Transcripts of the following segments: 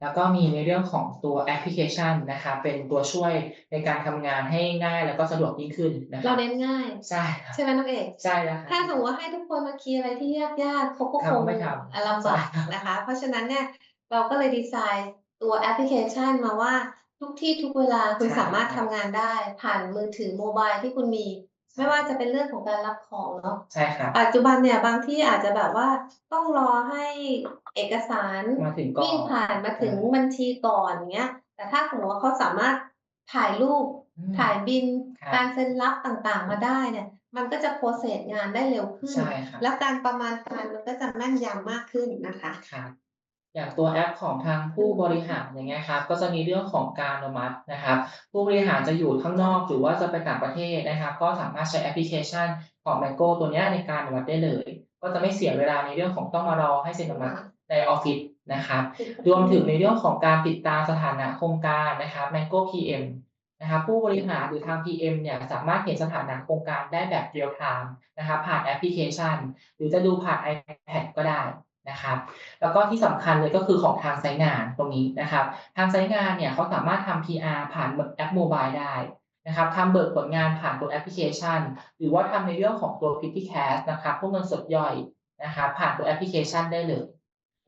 แล้วก็มีในเรื่องของตัวแอปพลิเคชันนะครับเป็นตัวช่วยในการทำงานให้ง่ายแล้วก็สะดวกยิ่งขึ้นนะคเรารับเน้นง่าย ใช่ครับใช่ไหมน้องเอกใช่แล้วคถ้ารับสมมติว่าให้ทุกคนมาคีย์อะไรที่ยากๆเขาก็คเขางไม่ทำอะลำบากใช่ครับนะคะ เพราะฉะนั้นเนี่ยเราก็เลยดีไซน์ตัวแอปพลิเคชันมาว่าทุกที่ทุกเวลาคุณใช่สามารถครัทำบงานได้ ผ่านมือถือโมบายที่คุณมี ไม่ว่าจะเป็นเรื่องของการรับของเนาะใช่ครับ ปัจจุบันเนี่ยบางที่อาจจะแบบว่าต้องรอให้เอกสารมาถึงก่อนวิ่งผ่านมาถึงเออบัญชีก่อนอย่างเงี้ย แต่ถ้าสมมติว่าเขาสามารถถ่ายรูปอืมถ่ายบินครับการเซ็นรับต่างๆ มาได้เนี่ย มันก็จะโปรเซสงานได้เร็วขึ้นใช่ครับแล้วการประมาณการมันก็จะแม่นยำมากขึ้นนะคะครับ อย่างตัวแอปของทางผู้บริหารอย่างเงี้ยครับก็จะมีเรื่องของการอนุมัตินะครับ ผู้บริหารจะอยู่ข้างนอกหรือว่าจะไปต่างประเทศนะครับ ก็สามารถใช้แอปพลิเคชันของ Mango ตัวนี้ในการอนุมัติได้เลย ก็จะไม่เสียเวลาในเรื่องของต้องมารอให้เซ็นอนุมัติในออฟฟิศนะครับรวมถึงในเรื่องของการติดตามสถานะโครงการนะครับ Mango PM นะครับผู้บริหารหรือทาง PM เนี่ยสามารถเห็นสถานะโครงการได้แบบเรียลไทม์นะครับผ่านแอปพลิเคชัน หรือจะดูผ่าน iPad ก็ได้ นะครับ แล้วก็ที่สำคัญเลยก็คือของทางไซต์งานตรงนี้นะครับ ทางไซต์งานเนี่ยเขาสามารถทำ PR ผ่านแอปโมบายได้นะครับทำเบิกผลงานผ่านตัวแอปพลิเคชัน หรือว่าทำในเรื่องของตัว Petty Cash นะครับพวกเงินสดย่อยนะครับผ่านตัวแอปพลิเคชันได้เลย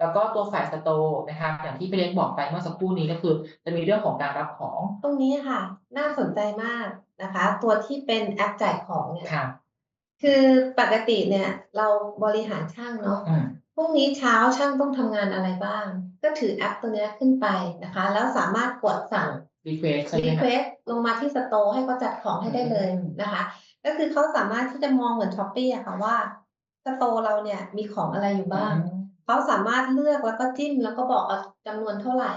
แล้วก็ตัวฝ่ายสโตร์นะครับอย่างที่พี่เล็กบอกไปเมื่อสักครู่นี้ก็คือ จะมีเรื่องของการรับของ ตรงนี้ค่ะ น่าสนใจมากนะคะ ตัวที่เป็นแอปจ่ายของเนี่ยครับคือปกติเนี่ย เราบริหารช่างเนาะอืมพ รุ่งนี้เช้าช่างต้องทำงานอะไรบ้าง ก็ถือแอปตัวเนี้ยขึ้นไปนะคะ แล้วสามารถกดสั่ง request ใช่ไหมรีคเครับวสลงมาที่สโตร์ให้เขาจัดของให้ได้เลยอืมนะคะ ก็คือเขาสามารถที่จะมองเหมือนช้อปปี้อะค่ะว่าสโตร์เราเนี่ยมีของอะไรอยู่บ้างเขาสามารถเลือกแล้วก็จิ้มแล้วก็บอกเอาจำนวนเท่าไหร่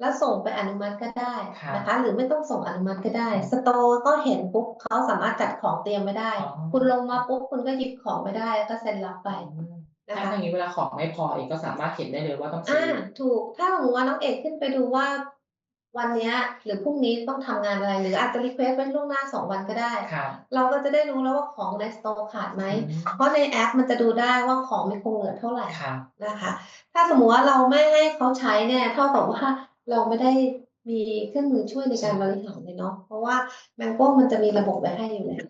แล้วส่งไปอนุมัติก็ได้ครับนะคะ หรือไม่ต้องส่งอนุมัติก็ได้สโตร์ก็เห็นปุ๊บเขาสามารถจัดของเตรียมไม่ได้อ๋อคุณลงมาปุ๊บคุณก็หยิบของไม่ได้แล้วก็เซ็นรับไปอืม นะถ้าคะอย่างนี้เวลาของไม่พอเองก็สามารถเห็นได้เลยว่าต้องซื้อ่าอถูกถ้าสมมติว่าน้องเอกขึ้นไปดูว่า วันเนี้ย หรือพรุ่งนี้ต้องทำงานอะไร หรืออาจจะรีเควสไว้ล่วงหน้าสองวันก็ได้ครับเราก็จะได้รู้แล้วว่าของในสโตร์ขาดไหม อืมเพราะในแอปมันจะดูได้ว่าของมีคงเหลือเท่าไหร่ครับนะคะ ถ้าสมมติว่าเราไม่ให้เขาใช้เนี่ยเท่ากับว่าเราไม่ได้มีเครื่องมือช่วยในการบริหารเลยเนาะเพราะว่าแมงโก้มันจะมีระบบไว้ให้อยู่แล้ว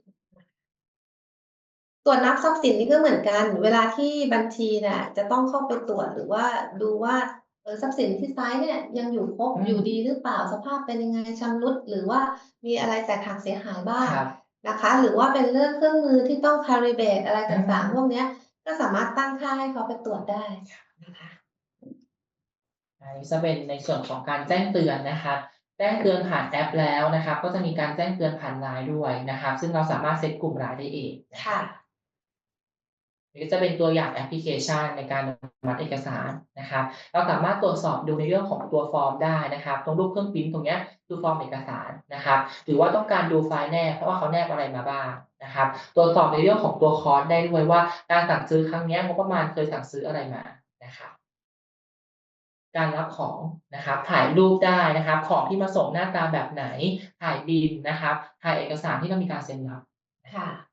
ตรวจนับทรัพย์สินนี่ก็เหมือนกัน เวลาที่บัญชีเนี่ยจะต้องเข้าไปตรวจหรือว่าดูว่าเออทรัพย์สินที่ซ้ายเนี่ยยังอยู่ครบอืม อยู่ดีหรือเปล่าสภาพเป็นยังไงชำรุด หรือว่ามีอะไรแตกหักเสียหายบ้างครับ นะคะ หรือว่าเป็นเรื่องเครื่องมือที่ต้อง calibrate อะไรต่างอืมๆพวกเนี้ยก็สามารถตั้งค่าให้เขาไปตรวจได้นะคะ อันนี้จะเป็นในส่วนของการแจ้งเตือนนะครับ แจ้งเตือนผ่านแอปแล้วนะครับ ก็จะมีการแจ้งเตือนผ่านไลน์ด้วยนะครับ ซึ่งเราสามารถเซตกลุ่มไลน์ได้เองนะ ค่ะนี่ก็จะเป็นตัวอย่างแอปพลิเคชันในการอนุมัติเอกสารนะครับ เราสามารถตรวจสอบดูในเรื่องของตัวฟอร์มได้นะครับ ตรงรูปเครื่องปริ้นตรงเนี้ยคือฟอร์มเอกสารนะครับ หรือว่าต้องการดูไฟล์แนบเพราะว่าเขาแนบอะไรมาบ้างนะครับ ตรวจสอบในเรื่องของตัวคอร์สได้ด้วยว่าการสั่งซื้อครั้งเนี้ยงบประมาณเคยสั่งซื้ออะไรมานะครับการรับของนะครับ ถ่ายรูปได้นะครับ ของที่มาส่งหน้าตาแบบไหน ถ่ายบิลนะครับ ถ่ายเอกสารที่ต้องมีการเซ็นรับค่ะ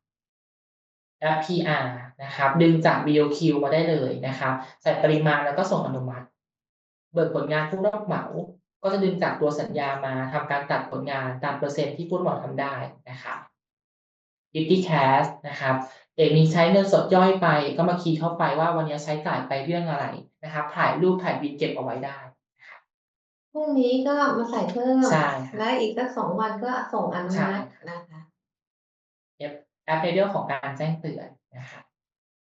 แอป PR นะครับดึงจาก BOQ มาได้เลยนะครับใส่ปริมาณแล้วก็ส่งอนุมัติ เบิกผลงานผู้รับเหมาก็จะดึงจากตัวสัญญามาทำการตัดผลงานตามเปอร์เซ็นต์ที่ผู้รับเหมาทำได้นะครับ Petty Cash นะครับเอกมีใช้เงินสดย่อยไปก็มาคีย์เข้าไปว่าวันนี้ใช้จ่ายไปเรื่องอะไรนะครับ ถ่ายรูปถ่ายบิลเก็บเอาไว้ได้พรุ่งนี้ก็มาใส่เพิ่มใช่ค่ะและอีกสักสองวันก็ส่งอนุใช่มัตินะคะแอป แอปในเรื่องของการแจ้งเตือนนะครับ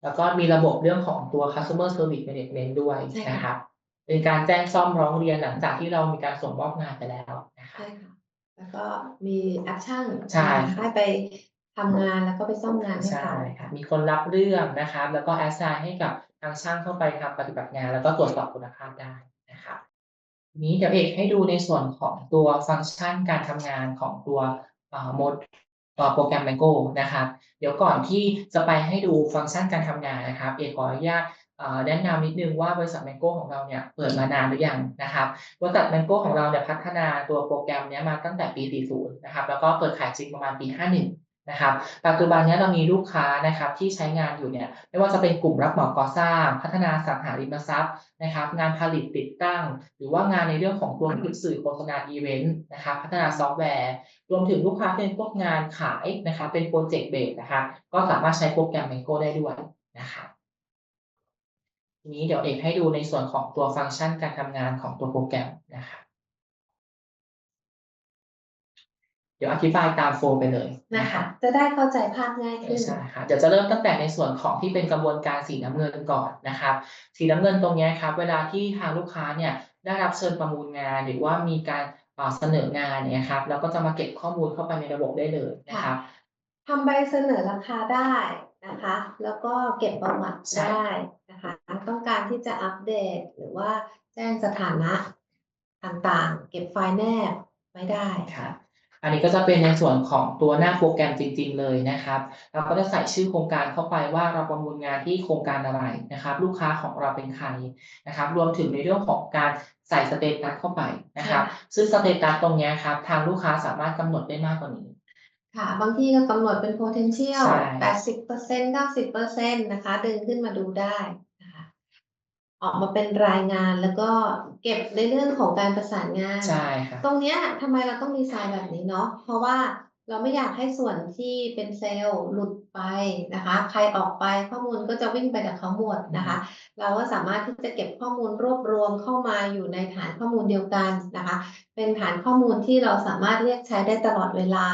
แล้วก็มีระบบเรื่องของตัว customer service management ด้วยใช่ค่ะนะครับเป็นการแจ้งซ่อมร้องเรียนหลังจากที่เรามีการส่งมอบงานไปแล้วนะครับใช่ค่ะแล้วก็มีแอคชั่นใช่ให้ไปทำงานแล้วก็ไปซ่อมงานให้ใช่เขาครับมีคนรับเรื่องนะครับแล้วก็ assign ให้กับทางช่างเข้าไปทำปฏิบัติงาน แล้วก็ตรวจสอบคุณภาพได้นะครับทีนี้เดี๋ยวเอกให้ดูในส่วนของตัวฟังก์ชันการทำงานของตัวโหมด โปรแกรม Mango นะครับ เดี๋ยวก่อนที่จะไปให้ดูฟังก์ชันการทำงานนะครับ เอกขออนุญาตแนะนำนิดนึงว่าบริษัท Mango ของเราเนี่ยเปิดมานานหรือยังนะครับบริษัท Mango ของเราเนี่ยพัฒนาตัวโปรแกรมนี้มาตั้งแต่ปี 40 นะครับ แล้วก็เปิดขายจริงประมาณปี 51 นะครับ ปัจจุบันนี้เรามีลูกค้านะครับที่ใช้งานอยู่เนี่ยไม่ว่าจะเป็นกลุ่มรับเหมาก่อสร้าง พัฒนาสังหาริมทรัพย์นะครับ งานผลิตติดตั้ง หรือว่างานในเรื่องของตัวผลิตสื่อโฆษณาอีเวนต์นะครับพัฒนาซอฟต์แวร์ รวมถึงลูกค้าที่เป็นพวกงานขายนะครับเป็นโปรเจกต์เบสนะครับก็สามารถใช้โปรแกรม Mango ได้ด้วยนะครับทีนี้เดี๋ยวเอกให้ดูในส่วนของตัวฟังก์ชันการทำงานของตัวโปรแกรมนะครั เดี๋ยวอธิบายตามโฟลว์ไปเลยนะนะคคะรับจะได้เข้าใจภาพง่ายขึ้นใช่ค่ะเดี๋ยวจะเริ่มตั้งแต่ในส่วนของที่เป็นกระบวนการสีน้ำเงินก่อนนะครับ สีน้ำเงินตรงเนี้ยครับ เวลาที่ทางลูกค้าเนี่ยได้รับเชิญประมูลงาน หรือว่ามีการเอ่อเสนองานเนี่ยครับเราก็จะมาเก็บข้อมูลเข้าไปในระบบได้เลยนะครับทำใบเสนอราคาได้นะคะ แล้วก็เก็บประวัติใช่ได้นะคะ ต้องการที่จะอัปเดตหรือว่าแจ้งสถานะต่างๆ เก็บไฟล์แนบไว้ได้ครับ อันนี้ก็จะเป็นในส่วนของตัวหน้าโปรแกรมจริง ๆ เลยนะครับ เราก็จะใส่ชื่อโครงการเข้าไปว่าเราประมูลงานที่โครงการอะไรนะครับ ลูกค้าของเราเป็นใครนะครับ รวมถึงในเรื่องของการใส่สเตตัสเข้าไปนะครับ ซึ่งสเตตัสตรงเนี้ยครับ ทางลูกค้าสามารถกำหนดได้มากกว่านี้ค่ะ บางที่ก็กำหนดเป็น potential ใช่80% 90%นะคะ ดึงขึ้นมาดูได้นะคะ ออกมาเป็นรายงานแล้วก็เก็บในเรื่องของการประสานงาน ใช่ครับตรงเนี้ยทำไมเราต้องดีไซน์แบบนี้เนาะเพราะว่าเราไม่อยากให้ส่วนที่เป็นเซลล์หลุดไปนะคะ ใครออกไปข้อมูลก็จะวิ่งไปกับเขาหมดนะคะ เราก็สามารถที่จะเก็บข้อมูลรวบรวมเข้ามาอยู่ในฐานข้อมูลเดียวกันนะคะ เป็นฐานข้อมูลที่เราสามารถเรียกใช้ได้ตลอดเวลา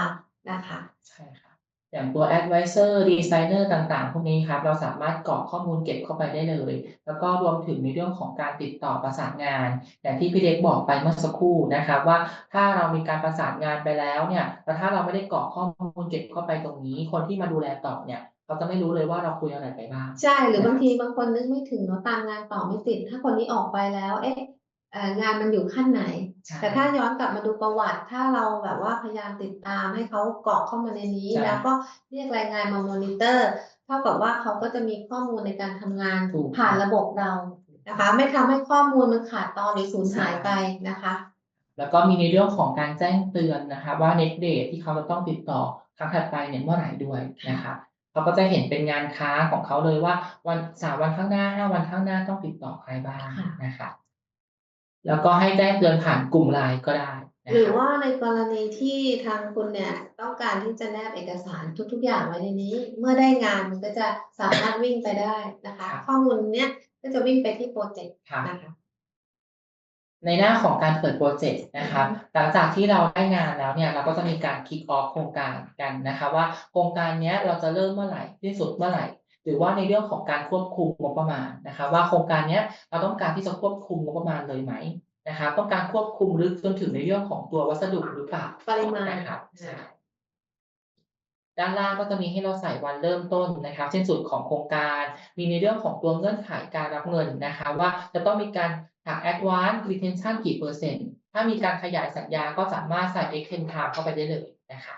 นะคะ ใช่ครับ อย่างตัว advisor designer ต่างๆ พวกนี้ครับ เราสามารถกรอกข้อมูลเก็บเข้าไปได้เลย แล้วก็รวมถึงในเรื่องของการติดต่อประสานงาน อย่างที่พี่เล็กบอกไปเมื่อสักครู่นะครับว่าถ้าเรามีการประสานงานไปแล้วเนี่ยแล้วถ้าเราไม่ได้กรอกข้อมูลเก็บเข้าไปตรงนี้ คนที่มาดูแลต่อเนี่ยเขาจะไม่รู้เลยว่าเราคุยอะไรไปบ้าง ใช่ หรือบางทีบางคนนึกไม่ถึงเนาะตามงานต่อไม่ติด ถ้าคนนี้ออกไปแล้ว เอ๊ะเอ่อ งานมันอยู่ขั้นไหนใช่แต่ถ้าย้อนกลับมาดูประวัติ ถ้าเราแบบว่าพยายามติดตามให้เขากรอกเข้ามาในนี้ใช่แล้วก็เรียกรายงานมามอนิเตอร์เท่ากับว่าเขาก็จะมีข้อมูลในการทำงานถูกผ่านระบบเรานะคะ ไม่ทำให้ข้อมูลมันขาดตอนหรือสูญหายไปนะคะ แล้วก็มีในเรื่องของการแจ้งเตือนนะครับว่า next date ที่เขาจะต้องติดต่อครั้งถัดไปเนี่ยเมื่อไหร่ด้วยนะครับเขาก็จะเห็นเป็นงานค้างของเขาเลยว่าวันสามวันข้างหน้าห้าวันข้างหน้าต้องติดต่อใครบ้างค่ะนะครับ แล้วก็ให้แจ้งเตือนผ่านกลุ่มไลน์ก็ได้นะหรือครับว่าในกรณีที่ทางคุณเนี่ยต้องการที่จะแนบเอกสารทุก ๆ อย่างไว้ในนี้ เมื่อได้งานมันก็จะสามารถวิ่งไปได้นะคะ ข้อมูลเนี้ยก็จะวิ่งไปที่โปรเจกต์ครับ นะคะ ในหน้าของการเปิดโปรเจกต์นะครับ หลังจากที่เราได้งานแล้วเนี่ย เราก็จะมีการ kick off โครงการกันนะคะ ว่าโครงการเนี้ยเราจะเริ่มเมื่อไหร่ที่สุดเมื่อไหร่ หรือว่าในเรื่องของการควบคุมงบประมาณนะคะว่าโครงการเนี้ยเราต้องการที่จะควบคุมงบประมาณเลยไหมนะคะต้องการควบคุมลึกจนถึงในเรื่องของตัววัสดุหรือเปล่าปริมาณนะครับใช่ด้านล่างก็จะมีให้เราใส่วันเริ่มต้นนะครับสิ้นสุดของโครงการ มีในเรื่องของตัวเงื่อนไขการรับเงินนะคะ ว่าจะต้องมีการหัก advance retention กี่เปอร์เซ็นต์ถ้ามีการขยายสัญญาก็สามารถใส่ extend time เข้าไปได้เลยนะคะ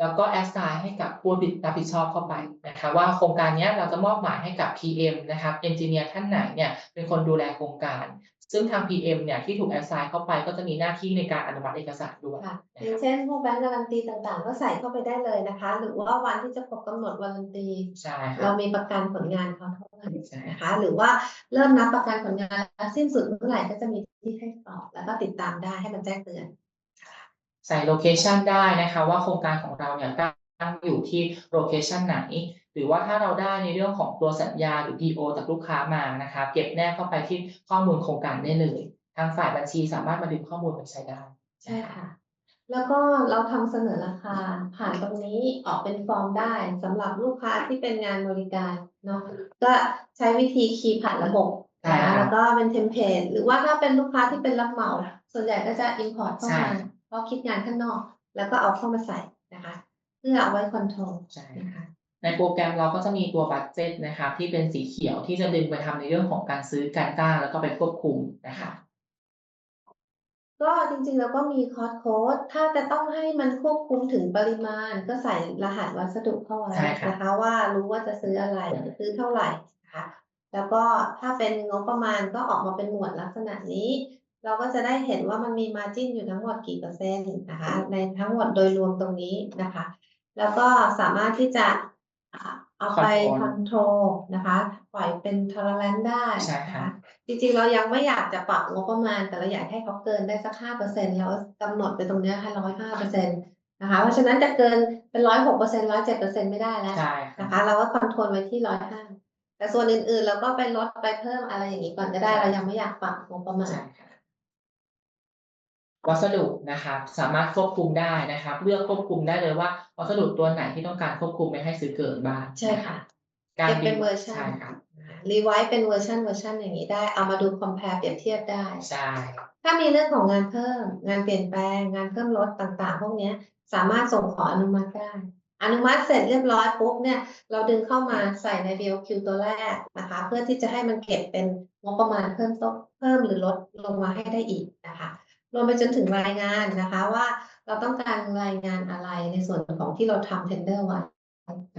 แล้วก็ assign ให้กับผู้รับผิดชอบเข้าไปนะคะว่าโครงการเนี้ยเราจะมอบหมายให้กับ PM นะครับ engineer ท่านไหนเนี่ยเป็นคนดูแลโครงการ ซึ่งทาง PM เนี่ยที่ถูก assign เข้าไปก็จะมีหน้าที่ในการอนุมัติเอกสารด้วยค่ะนะอคย่ารังบเช่นพวกแบงก์การันตีต่างๆ ก็ใส่เข้าไปได้เลยนะคะ หรือว่าวันที่จะครบกำหนดวันตีใช่คเรารับมีประกันผลงานเขาเท่าไหร่ใช่นะคะหรือว่าเริ่มนับประกันผลงานแล้วสิ้นสุดเมื่อไหร่ก็จะมีที่ให้ตอบแล้วก็ติดตามได้ให้มันแจ้งเตือน ใส่โลเคชันได้นะคะว่าโครงการของเราเนี่ยตั้งอยู่ที่โลเคชันไหน หรือว่าถ้าเราได้ในเรื่องของตัวสัญญาหรือ PO จากลูกค้ามานะคะเก็บแนบเข้าไปที่ข้อมูลโครงการได้เลย ทางฝ่ายบัญชีสามารถมาดึงข้อมูลไปใช้ได้ ใช่ค่ะ แล้วก็เราทำเสนอราคาผ่านตรงนี้ออกเป็นฟอร์มได้สำหรับลูกค้าที่เป็นงานบริการเนาะก็ใช้วิธีคีย์ผ่านระบบใช่นะครับแล้วก็เป็นเทมเพลตหรือว่าถ้าเป็นลูกค้าที่เป็นรับเหมา ส่วนใหญ่ก็จะ import เข้าใช่มา เพราะคิดงานข้างนอก แล้วก็เอาเข้ามาใส่นะคะ เพื่อเอาไว้คอนโทรลใช่นะคะในโปรแกรมเราก็จะมีตัวบัตเจ็ตนะครับที่เป็นสีเขียวที่จะดึงไปทำในเรื่องของการซื้อการจ้างแล้วก็ไปควบคุมนะคะก็จริงๆแล้วก็มีคอร์สโค้ดถ้าจะต้องให้มันควบคุมถึงปริมาณ ก็ใส่รหัสวัสดุเข้าไว้ใช่ครับนะคะว่ารู้ว่าจะซื้ออะไรซื้อเท่าไหร่นะคะแล้วก็ถ้าเป็นงบประมาณก็ออกมาเป็นหมวดลักษณะนี้ เราก็จะได้เห็นว่ามันมีมาจิ้นอยู่ทั้งหมดกี่เปอร์เซ็นต์นะคะในทั้งหมดโดยรวมตรงนี้นะคะ แล้วก็สามารถที่จะอ่าเอาไปค Control อนโทรลนะคะ ปล่อยเป็นทอร์เรนได้ใช่นะค่ะคะจริงๆ เรายังไม่อยากจะปรับงบประมาณ แต่เราอยากให้เขาเกินได้สักห้าเปอร์เซ็นแล้วกำหนดไปตรงเนี้ยให้ร้อยห้าเปอร์เซ็นต์นะคะเพราะฉะนั้นจะเกินเป็นร้อยหกเปอร์เซ็นร้อยเจ็ดเปอร์เซ็นไม่ได้แล้วใช่ค่ะนะคะ เราก็คอนโทรลไว้ที่ร้อยห้าแต่ส่วนอื่นๆ เราก็ไปลดไปเพิ่มอะไรอย่างนี้ก่อนก็ได้เรายังไม่อยากปรับงบประมาณใช่ค่ะ วัสดุนะครับสามารถควบคุมได้นะครับ เลือกควบคุมได้เลยว่า วัสดุตัวไหนที่ต้องการควบคุมไม่ให้ซื้อเกินบ้างใช่ค่ะการเก็บเป็นบิเวอร์ชันใช่ครับรีไวซ์เป็นเวอร์ชันเวอร์ชันอย่างนี้ได้ เอามาดูคอม p พ r e เปรียบเทียบได้ใช่ถ้ามีเรื่องของงานเพิ่ม งานเปลี่ยนแปลงงานเพิ่มลดต่างๆ พวกเนี้ยสามารถส่งขออนุมัติได้ อนุมัติเสร็จเรียบร้อยปุ๊บเนี่ยเราดึงเข้ามาใส่ใน BOQ ตัวแรกนะคะ เพื่อที่จะให้มันเก็บเป็นงบประมาณเพิ่มต้นเพิ่มหรือลดลงมาให้ได้อีกนะคะ รวมไปจนถึงรายงานนะคะว่าเราต้องการรายงานอะไรในส่วนของที่เราทำ tender ไว้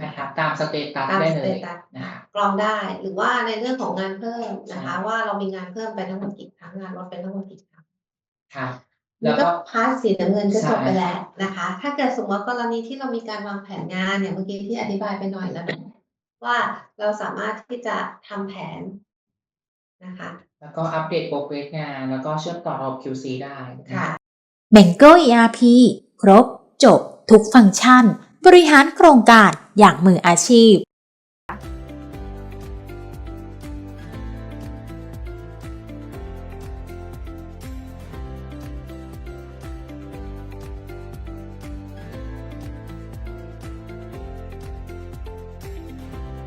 นะครับตามสเตตัสตามได้สเลเตยตัสนะครับกรองได้หรือว่าในเรื่องของงานเพิ่มนะคะใช่ว่าเรามีงานเพิ่มไปทั้งหมดกี่ครั้งงานลดไปทั้งหมดกี่ครั้งครับนี่แล้วก็ก็พาสสีน้ำเงินก็ใช่จบไปแล้วนะคะ ถ้าเกิดสมมติว่ากรณีที่เรามีการวางแผนงานอย่างเมื่อกี้ที่อธิบายไปหน่อยแล้วนะว่าเราสามารถที่จะทำแผนนะคะ แล้วก็อัปเดตโปรเกรสงาน แล้วก็เชื่อมต่อระบบ QC ได้ค่ะ Mango ERP ครบ จบ ทุกฟังก์ชัน บริหารโครงการอย่างมืออาชีพ